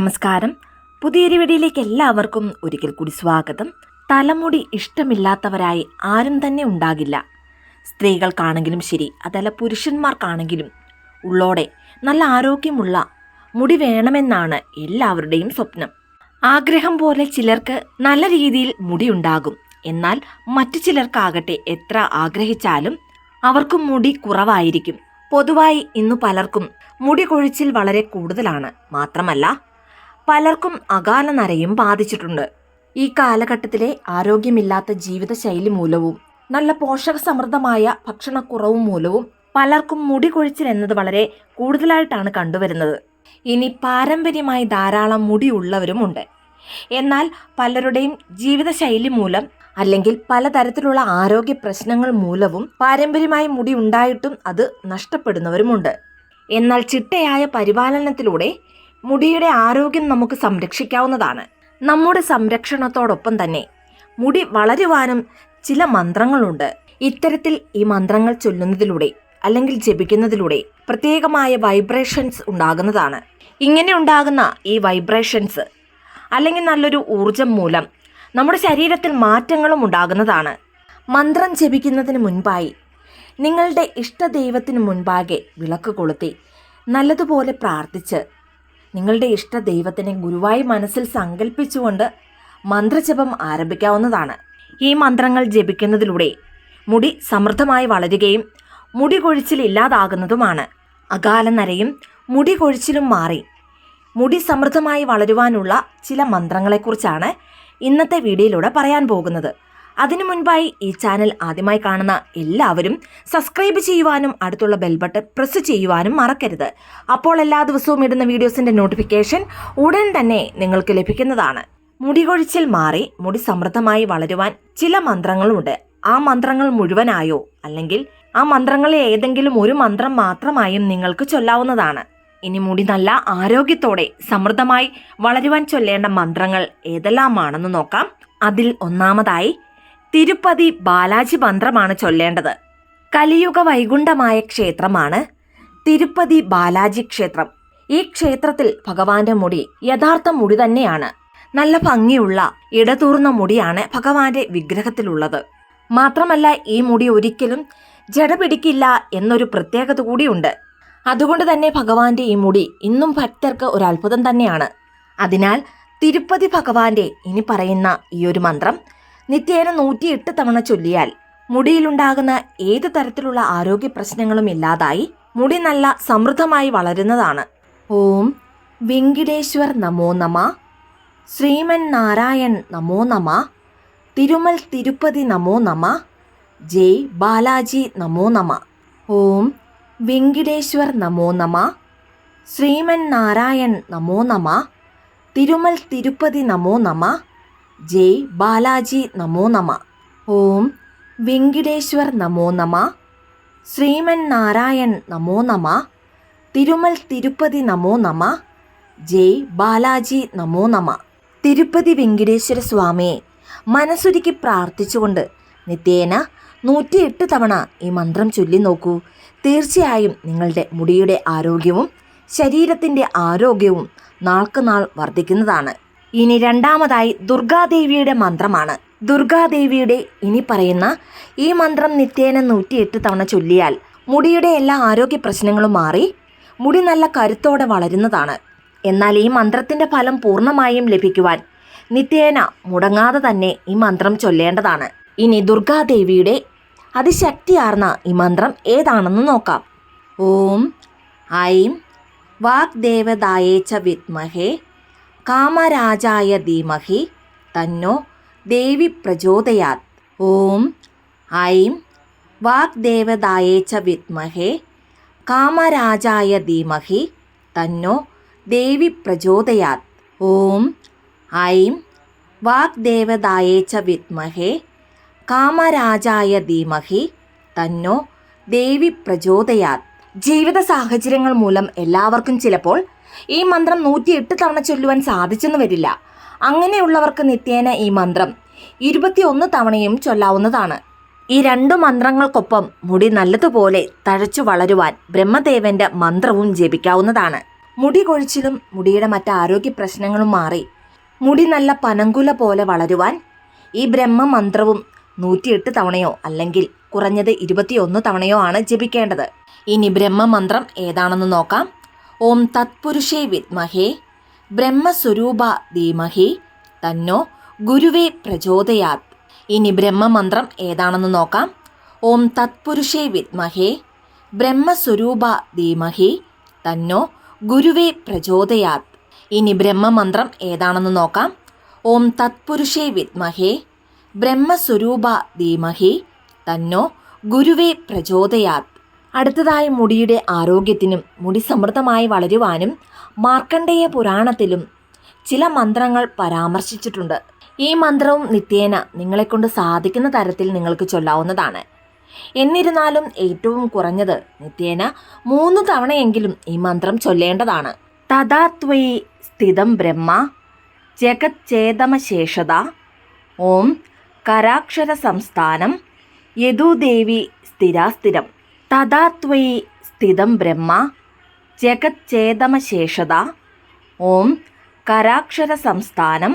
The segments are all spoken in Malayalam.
നമസ്കാരം. പുതിയൊരു വീഡിയോയിലേക്ക് എല്ലാവർക്കും ഒരിക്കൽ കൂടി സ്വാഗതം. തലമുടി ഇഷ്ടമില്ലാത്തവരായി ആരും തന്നെ ഉണ്ടാകില്ല. സ്ത്രീകൾക്കാണെങ്കിലും ശരി അതല്ല പുരുഷന്മാർക്കാണെങ്കിലും ഉള്ളോടെ നല്ല ആരോഗ്യമുള്ള മുടി വേണമെന്നാണ് എല്ലാവരുടെയും സ്വപ്നം. ആഗ്രഹം പോലെ ചിലർക്ക് നല്ല രീതിയിൽ മുടി ഉണ്ടാകും. എന്നാൽ മറ്റു ചിലർക്കാകട്ടെ എത്ര ആഗ്രഹിച്ചാലും അവർക്കും മുടി കുറവായിരിക്കും. പൊതുവായി ഇന്നു പലർക്കും മുടി കൊഴിച്ചിൽ വളരെ കൂടുതലാണ്. മാത്രമല്ല പലർക്കും അകാല നരയും ബാധിച്ചിട്ടുണ്ട്. ഈ കാലഘട്ടത്തിലെ ആരോഗ്യമില്ലാത്ത ജീവിതശൈലി മൂലവും നല്ല പോഷക സമൃദ്ധമായ ഭക്ഷണക്കുറവും മൂലവും പലർക്കും മുടി കൊഴിച്ചിൽ എന്നത് വളരെ കൂടുതലായിട്ടാണ് കണ്ടുവരുന്നത്. ഇനി പാരമ്പര്യമായി ധാരാളം മുടി ഉള്ളവരുമുണ്ട് എന്നാൽ പലരുടെയും ജീവിതശൈലി മൂലം അല്ലെങ്കിൽ പലതരത്തിലുള്ള ആരോഗ്യ പ്രശ്നങ്ങൾ മൂലവും പാരമ്പര്യമായി മുടി ഉണ്ടായിട്ടും അത് നഷ്ടപ്പെടുന്നവരുമുണ്ട്. എന്നാൽ ചിട്ടയായ പരിപാലനത്തിലൂടെ മുടിയുടെ ആരോഗ്യം നമുക്ക് സംരക്ഷിക്കാവുന്നതാണ്. നമ്മുടെ സംരക്ഷണത്തോടൊപ്പം തന്നെ മുടി വളരുവാനും ചില മന്ത്രങ്ങളുണ്ട്. ഇത്തരത്തിൽ ഈ മന്ത്രങ്ങൾ ചൊല്ലുന്നതിലൂടെ അല്ലെങ്കിൽ ജപിക്കുന്നതിലൂടെ പ്രത്യേകമായ വൈബ്രേഷൻസ് ഉണ്ടാകുന്നതാണ്. ഇങ്ങനെ ഉണ്ടാകുന്ന ഈ വൈബ്രേഷൻസ് അല്ലെങ്കിൽ നല്ലൊരു ഊർജം മൂലം നമ്മുടെ ശരീരത്തിൽ മാറ്റങ്ങളും ഉണ്ടാകുന്നതാണ്. മന്ത്രം ജപിക്കുന്നതിന് മുൻപായി നിങ്ങളുടെ ഇഷ്ടദൈവത്തിന് മുൻപാകെ വിളക്ക് കൊളുത്തി നല്ലതുപോലെ പ്രാർത്ഥിച്ച് നിങ്ങളുടെ ഇഷ്ട ദൈവത്തിനെ ഗുരുവായി മനസ്സിൽ സങ്കല്പിച്ചുകൊണ്ട് മന്ത്രജപം ആരംഭിക്കാവുന്നതാണ്. ഈ മന്ത്രങ്ങൾ ജപിക്കുന്നതിലൂടെ മുടി സമൃദ്ധമായി വളരുകയും മുടി കൊഴിച്ചിൽ ഇല്ലാതാകുന്നതുമാണ്. അകാല നരയും മുടി കൊഴിച്ചിലും മാറി മുടി സമൃദ്ധമായി വളരുവാനുള്ള ചില മന്ത്രങ്ങളെക്കുറിച്ചാണ് ഇന്നത്തെ വീഡിയോയിലൂടെ പറയാൻ പോകുന്നത്. അതിനു മുൻപായി ഈ ചാനൽ ആദ്യമായി കാണുന്ന എല്ലാവരും സബ്സ്ക്രൈബ് ചെയ്യുവാനും അടുത്തുള്ള ബെൽബട്ടൺ പ്രസ് ചെയ്യുവാനും മറക്കരുത്. അപ്പോൾ എല്ലാ ദിവസവും ഇടുന്ന വീഡിയോസിന്റെ നോട്ടിഫിക്കേഷൻ ഉടൻ തന്നെ നിങ്ങൾക്ക് ലഭിക്കുന്നതാണ്. മുടി കൊഴിച്ചിൽ മാറി മുടി സമൃദ്ധമായി വളരുവാൻ ചില മന്ത്രങ്ങളുണ്ട്. ആ മന്ത്രങ്ങൾ മുഴുവനായോ? അല്ലെങ്കിൽ ആ മന്ത്രങ്ങളിൽ ഏതെങ്കിലും ഒരു മന്ത്രം മാത്രമായും നിങ്ങൾക്ക് ചൊല്ലാവുന്നതാണ്. ഇനി മുടി നല്ല ആരോഗ്യത്തോടെ സമൃദ്ധമായി വളരുവാൻ ചൊല്ലേണ്ട മന്ത്രങ്ങൾ ഏതെല്ലാമാണെന്ന് നോക്കാം. അതിൽ ഒന്നാമതായി തിരുപ്പതി ബാലാജി മന്ത്രമാണ് ചൊല്ലേണ്ടത്. കലിയുഗ വൈകുണ്ഠമായ ക്ഷേത്രമാണ് തിരുപ്പതി ബാലാജി ക്ഷേത്രം. ഈ ക്ഷേത്രത്തിൽ ഭഗവാന്റെ മുടി യഥാർത്ഥ മുടി തന്നെയാണ്. നല്ല ഭംഗിയുള്ള ഇടതൂർന്ന മുടിയാണ് ഭഗവാന്റെ വിഗ്രഹത്തിലുള്ളത്. മാത്രമല്ല ഈ മുടി ഒരിക്കലും ജടപിടിക്കില്ല എന്നൊരു പ്രത്യേകത കൂടിയുണ്ട്. അതുകൊണ്ട് തന്നെ ഭഗവാന്റെ ഈ മുടി ഇന്നും ഭക്തർക്ക് ഒരു അത്ഭുതം തന്നെയാണ്. അതിനാൽ തിരുപ്പതി ഭഗവാന്റെ ഇനി പറയുന്ന ഈ ഒരു മന്ത്രം നിത്യേന നൂറ്റിയെട്ട് തവണ ചൊല്ലിയാൽ മുടിയിലുണ്ടാകുന്ന ഏത് തരത്തിലുള്ള ആരോഗ്യ പ്രശ്നങ്ങളും ഇല്ലാതായി മുടി നല്ല സമൃദ്ധമായി വളരുന്നതാണ്. ഓം വെങ്കിടേശ്വർ നമോ നമ. ശ്രീമൻ നാരായൺ നമോ നമ. തിരുമൽ തിരുപ്പതി നമോ നമ. ജയ് ബാലാജി നമോ നമ. ഓം വെങ്കിടേശ്വർ നമോ നമ. ശ്രീമൻ നാരായൺ നമോ നമ. തിരുമൽ തിരുപ്പതി നമോ നമ. ജയ് ബാലാജി നമോ നമ. ഓം വെങ്കിടേശ്വർ നമോ നമ. ശ്രീമൻ നാരായൺ നമോ നമ. തിരുമൽ തിരുപ്പതി നമോ നമ. ജയ് ബാലാജി നമോ നമ. തിരുപ്പതി വെങ്കിടേശ്വര സ്വാമിയെ മനസ്സുരുക്കി പ്രാർത്ഥിച്ചുകൊണ്ട് നിത്യേന നൂറ്റിയെട്ട് തവണ ഈ മന്ത്രം ചൊല്ലി നോക്കൂ. തീർച്ചയായും നിങ്ങളുടെ മുടിയുടെ ആരോഗ്യവും ശരീരത്തിന്റെ ആരോഗ്യവും നാൾക്കുനാൾ വർദ്ധിക്കുന്നതാണ്. ഇനി രണ്ടാമതായി ദുർഗാദേവിയുടെ മന്ത്രമാണ്. ദുർഗാദേവിയുടെ ഇനി പറയുന്ന ഈ മന്ത്രം നിത്യേന നൂറ്റിയെട്ട് തവണ ചൊല്ലിയാൽ മുടിയുടെ എല്ലാ ആരോഗ്യ പ്രശ്നങ്ങളും മാറി മുടി നല്ല കരുത്തോടെ വളരുന്നതാണ്. എന്നാൽ ഈ മന്ത്രത്തിന്റെ ഫലം പൂർണമായും ലഭിക്കുവാൻ നിത്യേന മുടങ്ങാതെ തന്നെ ഈ മന്ത്രം ചൊല്ലേണ്ടതാണ്. ഇനി ദുർഗാദേവിയുടെ അതിശക്തിയാർന്ന ഈ മന്ത്രം ഏതാണെന്ന് നോക്കാം. ഓം ഐം വാഗ്ദേവതായേച്ച വിത്മഹേ കാമരാജായ ധീമഹി തന്നോ ദേവി പ്രചോദയാത്. ഓം ഐം വാഗ്ദേവതായേ ച വിദ്മഹേ. കാമരാജായ ധീമഹി തന്നോ ദേവി പ്രചോദയാത്. ഓം ഐം വാഗ്ദേവതായേ ച വിദ്മഹേ. കാമരാജായ ധീമഹി തന്നോ ദേവി പ്രചോദയാത്. ജീവിത സാഹചര്യങ്ങൾ മൂലം എല്ലാവർക്കും ചിലപ്പോൾ ഈ മന്ത്രം നൂറ്റിയെട്ട് തവണ ചൊല്ലുവാൻ സാധിച്ചെന്ന് വരില്ല. അങ്ങനെയുള്ളവർക്ക് നിത്യേന ഈ മന്ത്രം ഇരുപത്തിയൊന്ന് തവണയും ചൊല്ലാവുന്നതാണ്. ഈ രണ്ടു മന്ത്രങ്ങൾക്കൊപ്പം മുടി നല്ലതുപോലെ തഴച്ചു വളരുവാൻ ബ്രഹ്മദേവന്റെ മന്ത്രവും ജപിക്കാവുന്നതാണ്. മുടി കൊഴിച്ചിലും മുടിയുടെ മറ്റ് ആരോഗ്യ പ്രശ്നങ്ങളും മാറി മുടി നല്ല പനങ്കുല പോലെ വളരുവാൻ ഈ ബ്രഹ്മ മന്ത്രവും നൂറ്റിയെട്ട് തവണയോ അല്ലെങ്കിൽ കുറഞ്ഞത് ഇരുപത്തിയൊന്ന് തവണയോ ആണ് ജപിക്കേണ്ടത്. ഇനി ബ്രഹ്മമന്ത്രം ഏതാണെന്ന് നോക്കാം. ഓം തത്പുരുഷേ വിദ്മഹേ ബ്രഹ്മസ്വരൂപ ധീമഹി തന്നോ ഗുരുവേ പ്രചോദയാത്. ഇനി ബ്രഹ്മമന്ത്രം ഏതാണെന്ന് നോക്കാം. ഓം തത്പുരുഷേ വിദ്മഹേ ബ്രഹ്മസ്വരൂപ ധീമഹി തന്നോ ഗുരുവേ പ്രചോദയാത്. ഇനി ബ്രഹ്മമന്ത്രം ഏതാണെന്ന് നോക്കാം. ഓം തത്പുരുഷേ വിദ്മഹേ ബ്രഹ്മസ്വരൂപ ധീമഹി തന്നോ ഗുരുവേ പ്രചോദയാത്. അടുത്തതായി മുടിയുടെ ആരോഗ്യത്തിനും മുടി സമൃദ്ധമായി വളരുവാനും മാർക്കണ്ഡേയ പുരാണത്തിലും ചില മന്ത്രങ്ങൾ പരാമർശിച്ചിട്ടുണ്ട്. ഈ മന്ത്രവും നിത്യേന നിങ്ങളെക്കൊണ്ട് സാധിക്കുന്ന തരത്തിൽ നിങ്ങൾക്ക് ചൊല്ലാവുന്നതാണ്. എന്നിരുന്നാലും ഏറ്റവും കുറഞ്ഞത് നിത്യേന മൂന്ന് തവണയെങ്കിലും ഈ മന്ത്രം ചൊല്ലേണ്ടതാണ്. തഥാത്വയി സ്ഥിതം ബ്രഹ്മ ജഗച്ചേതമശേഷത ഓം കരാക്ഷര സംസ്ഥാനം യദുദേവി സ്ഥിരാസ്ഥിരം തഥാ ത്വയി സ്ഥിതം ബ്രഹ്മ ജഗച്ചേതമശേഷത ഓം കരാക്ഷര സംസ്ഥാനം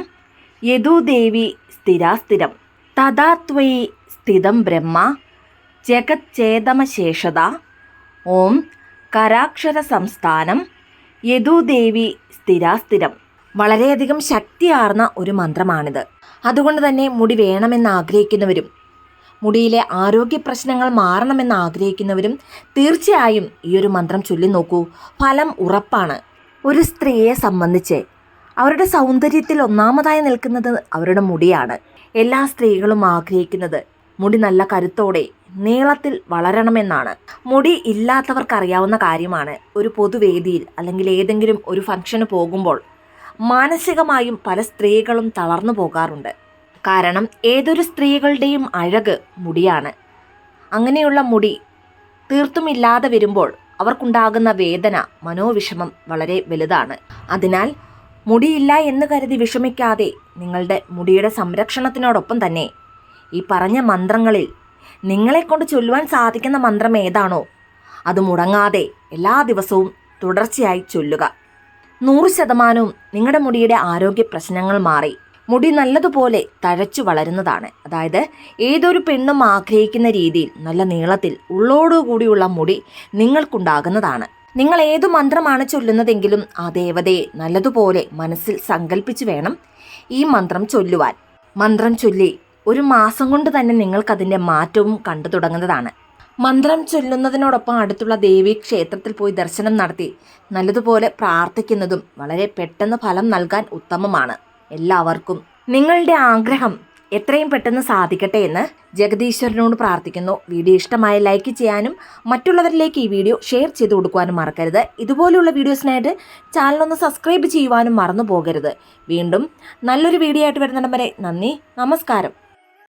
യദുദേവി സ്ഥിരാസ്ഥിരം തഥാത്വയി സ്ഥിതം ബ്രഹ്മ ജഗച്ചേതമശേഷത ഓം കരാക്ഷര സംസ്ഥാനം യദുദേവി സ്ഥിരാസ്ഥിരം വളരെയധികം ശക്തിയാർന്ന ഒരു മന്ത്രമാണിത്. അതുകൊണ്ട് തന്നെ മുടി വേണമെന്ന് ആഗ്രഹിക്കുന്നവരും മുടിയിലെ ആരോഗ്യ പ്രശ്നങ്ങൾ മാറണമെന്ന് ആഗ്രഹിക്കുന്നവരും തീർച്ചയായും ഈ ഒരു മന്ത്രം ചൊല്ലി നോക്കൂ. ഫലം ഉറപ്പാണ്. ഒരു സ്ത്രീയെ സംബന്ധിച്ച് അവരുടെ സൗന്ദര്യത്തിൽ ഒന്നാമതായി നിൽക്കുന്നത് അവരുടെ മുടിയാണ്. എല്ലാ സ്ത്രീകളും ആഗ്രഹിക്കുന്നത് മുടി നല്ല കരുത്തോടെ നീളത്തിൽ വളരണമെന്നാണ്. മുടി ഇല്ലാത്തവർക്കറിയാവുന്ന കാര്യമാണ്. ഒരു പൊതുവേദിയിൽ അല്ലെങ്കിൽ ഏതെങ്കിലും ഒരു ഫംഗ്ഷന് പോകുമ്പോൾ മാനസികമായും പല സ്ത്രീകളും തളർന്നു പോകാറുണ്ട്. കാരണം ഏതൊരു സ്ത്രീകളുടെയും അഴക് മുടിയാണ്. അങ്ങനെയുള്ള മുടി തീർത്തും ഇല്ലാതെ വരുമ്പോൾ അവർക്കുണ്ടാകുന്ന വേദന മനോവിഷമം വളരെ വലുതാണ്. അതിനാൽ മുടിയില്ല എന്ന് കരുതി വിഷമിക്കാതെ നിങ്ങളുടെ മുടിയുടെ സംരക്ഷണത്തിനോടൊപ്പം തന്നെ ഈ പറഞ്ഞ മന്ത്രങ്ങളിൽ നിങ്ങളെക്കൊണ്ട് ചൊല്ലുവാൻ സാധിക്കുന്ന മന്ത്രം ഏതാണോ അത് മുടങ്ങാതെ എല്ലാ ദിവസവും തുടർച്ചയായി ചൊല്ലുക. നൂറ് ശതമാനവും നിങ്ങളുടെ മുടിയുടെ ആരോഗ്യ പ്രശ്നങ്ങൾ മാറി. മുടി നല്ലതുപോലെ തഴച്ചു വളരുന്നതാണ്. അതായത് ഏതൊരു പെണ്ണും ആഗ്രഹിക്കുന്ന രീതിയിൽ നല്ല നീളത്തിൽ ഉള്ളോടുകൂടിയുള്ള മുടി നിങ്ങൾക്കുണ്ടാകുന്നതാണ്. നിങ്ങൾ ഏതു മന്ത്രമാണ് ചൊല്ലുന്നതെങ്കിലും ആ ദേവതയെ നല്ലതുപോലെ മനസ്സിൽ സങ്കല്പിച്ചു വേണം ഈ മന്ത്രം ചൊല്ലുവാൻ. മന്ത്രം ചൊല്ലി ഒരു മാസം കൊണ്ട് തന്നെ നിങ്ങൾക്കതിന്റെ മാറ്റവും കണ്ടു തുടങ്ങുന്നതാണ്. മന്ത്രം ചൊല്ലുന്നതിനോടൊപ്പം അടുത്തുള്ള ദേവി ക്ഷേത്രത്തിൽ പോയി ദർശനം നടത്തി നല്ലതുപോലെ പ്രാർത്ഥിക്കുന്നതും വളരെ പെട്ടെന്ന് ഫലം നൽകാൻ ഉത്തമമാണ്. എല്ലാവർക്കും നിങ്ങളുടെ ആഗ്രഹം എത്രയും പെട്ടെന്ന് സാധിക്കട്ടെ എന്ന് ജഗദീശ്വരനോട് പ്രാർത്ഥിക്കുന്നു. വീഡിയോ ഇഷ്ടമായ ലൈക്ക് ചെയ്യാനും മറ്റുള്ളവരിലേക്ക് ഈ വീഡിയോ ഷെയർ ചെയ്ത് കൊടുക്കുവാനും മറക്കരുത്. ഇതുപോലെയുള്ള വീഡിയോസിനായിട്ട് ചാനലൊന്ന് സബ്സ്ക്രൈബ് ചെയ്യുവാനും മറന്നു പോകരുത് വീണ്ടും നല്ലൊരു വീഡിയോ ആയിട്ട് വരുന്നിടം വരെ നന്ദി നമസ്കാരം.